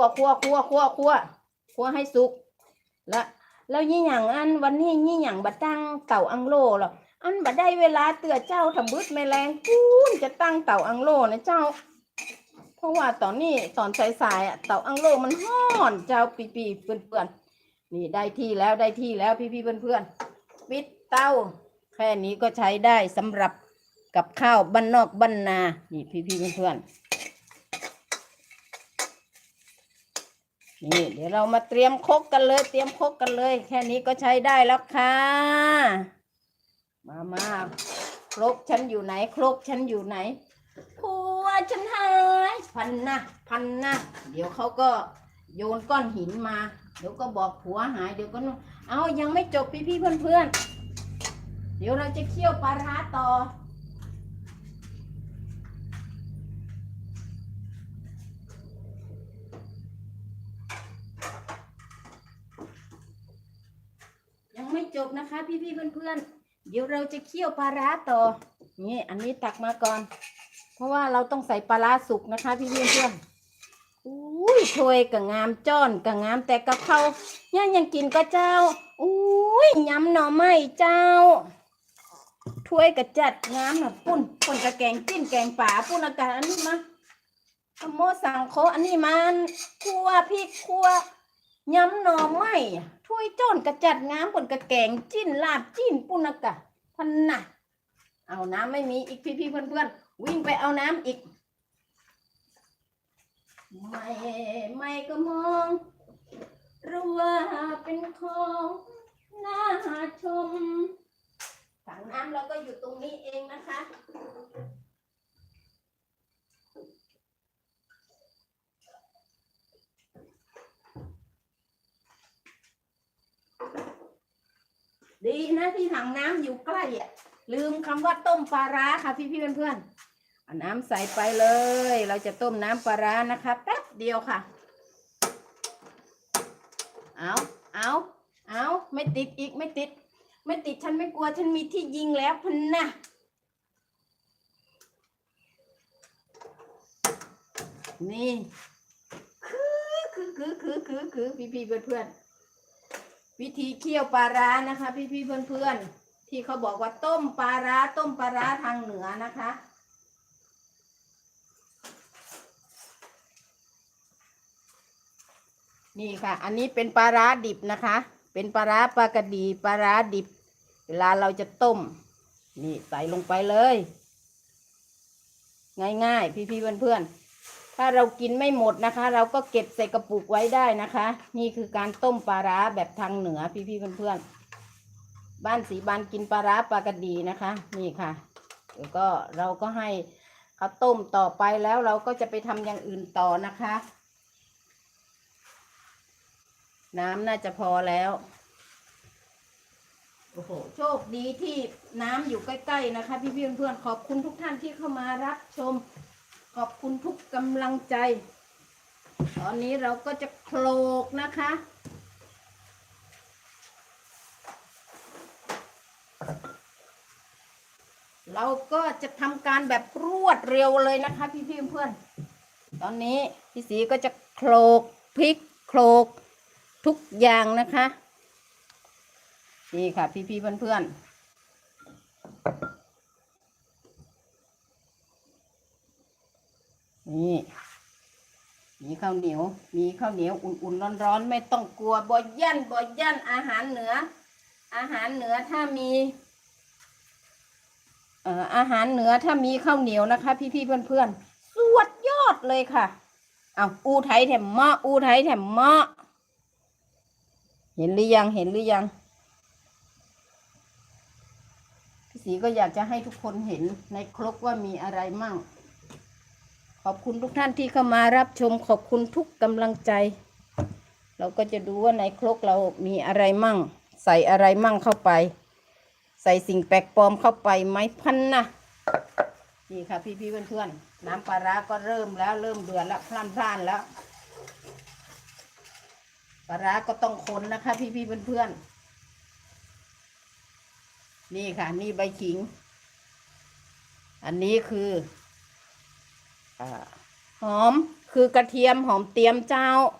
คั่วคั่วคั่วคั่วคั่วคั่วให้สุก แล้วแล้วยี่หยังอันวันนี้ยี่หยังบัดตั้งเต่าอังโลหรออันบัดได้เวลาเตือเจ้าทำบึดแมลงปูนจะตั้งเต่าอังโลนะเจ้า เพราะว่าตอนนี้ตอนสายๆอะเต่าอังโลมันห้อนเจ้าปีปีเปื่อนๆนี่ได้ที่แล้วได้ที่แล้วพี่พี่ๆเพื่อนๆปิดเตาแค่นี้ก็ใช้ได้สำหรับกับข้าวบ้านนอกบ้านนา นี่พี่พี่ๆเพื่อนๆ นี่เดี๋ยวเรามาเตรียมครกกันเลย เตรียมครกกันเลย แค่นี้ก็ใช้ได้แล้วค่ะ มามาครกฉันอยู่ไหน ครกฉันอยู่ไหนผัวฉันหายพันนะพันนะเดี๋ยวเขาก็โยนก้อนหินมา เดี๋ยวก็บอกผัวหายเดี๋ยวก็นู่นเอายังไม่จบพี่พี่ๆเพื่อนเดี๋ยวเราจะเคี่ยวปลาร้าต่อ ยังไม่ จบนะคะพี่พี่ๆเพื่อนๆ เดี๋ยวเราจะเคี่ยวปลาร้าต่อ นี่อันนี้ตักมาก่อน เพราะว่าเราต้องใส่ปลาร้าสุกนะคะ พี่พี่ๆเพื่อนๆอุ้ยถ้วยกับงามจ้อนกับงามแต่กับเขาย่ายังกินก็เจ้าอุ้ยยำหน่อไม้เจ้าถ้วยกับจัดงามแบบปุ้นปุ้นกับแกงจิ้นแกงป่าปุ้นอากาศอันนี้มาขโมสังโคอันนี้มันคั่วพริกคั่ว ยำหน่อไม้ถ้วยจ้อนกระจัดงามปนกับแกงจิ้นลาบจิ้นปุนกาศพันน่ะเอาน้ำไม่มีอีกพี่ๆเพื่อนๆวิ่งไปเอาน้ำอีก ไม่ไม่ก็มองรู้ว่าเป็นของน่าชมถังน้ำเราก็อยู่ตรงนี้เองนะคะ ดีนะที่ถังน้ำอยู่ใกล้อะลืมคำว่าต้มปลาร้าค่ะพี่พี่ๆเพื่อนๆเอาน้ำใส่ไปเลย เราจะต้มน้ำปลาร้านะคะแป๊บเดียวค่ะ เอาเอาเอาไม่ติดอีกไม่ติด ไม่ติดฉันไม่กลัวฉันมีที่ยิงแล้วพันนะนี่ คือคือคือคือคือคือพี่พี่ๆเพื่อนๆ วิธีเคี่ยวปลาร้านะคะพี่พี่ๆเพื่อนๆ ที่เขาบอกว่าต้มปลาร้าต้มปลาร้าทางเหนือนะคะ นี่ค่ะ อันนี้เป็นปลาร้าดิบนะคะ เป็นปลาร้าปลากระดีปลาร้าดิบ เวลาเราจะต้ม นี่ใส่ลงไปเลย ง่ายๆ พี่ๆเพื่อนๆ ถ้าเรากินไม่หมดนะคะ เราก็เก็บใส่กระปุกไว้ได้นะคะ นี่คือการต้มปลาร้าแบบทางเหนือพี่ๆเพื่อนๆบ้านสีบานกินปลาร้าปลากระดีนะคะ นี่ค่ะเดี๋ยวก็เราก็ให้เขาต้มต่อไปแล้วเราก็จะไปทำอย่างอื่นต่อนะคะ น้ำน่าจะพอแล้วโอ้โหโชคดีที่น้ำอยู่ใกล้ๆนะคะ พี่ๆเพื่อนๆขอบคุณทุกท่านที่เข้ามารับชม ขอบคุณทุกกำลังใจ ตอนนี้เราก็จะโคลกนะคะ เราก็จะทำการแบบรวดเร็วเลยนะคะพี่พี่เพื่อนๆตอนนี้พี่สีก็จะโคลกพริกโคลกทุกอย่างนะคะ นี่ค่ะพี่พี่เพื่อนๆนี่ มีข้าวเหนียว มีข้าวเหนียวอุ่นๆร้อนๆ ไม่ต้องกลัวบ่ยันบ่ยันอาหารเหนือ อาหารเหนือถ้ามีเอ่ออาหารเหนือถ้ามีข้าวเหนียวนะคะ พี่ๆเพื่อนๆ สวดยอดเลยค่ะเอาอูไทยแถมม้ออูไทยแถมม้อเห็นหรือยังเห็นหรือยังพี่สีก็อยากจะให้ทุกคนเห็นในครกว่ามีอะไรมั่ง อบคุณทุกท่านที่เข้ามารับชมขอบคุณทุกกำลังใจ เราก็จะดูว่าในครกเรามีอะไรมั่ง ใส่อะไรมั่งเข้าไป ใส่สิ่งแปลกปลอมเข้าไปไหมพันนะนี่ค่ะพี่พี่เพื่อนๆน้ำปลาร้าก็เริ่มแล้วเริ่มเดือดแล้วพล่านพล่านแล้วปลาร้าก็ต้องคนนะคะ พี่พี่เพื่อนๆนี่ค่ะ นี่ใบขิง อันนี้คือ หอมคือกระเทียมหอมเตรียมเจ้า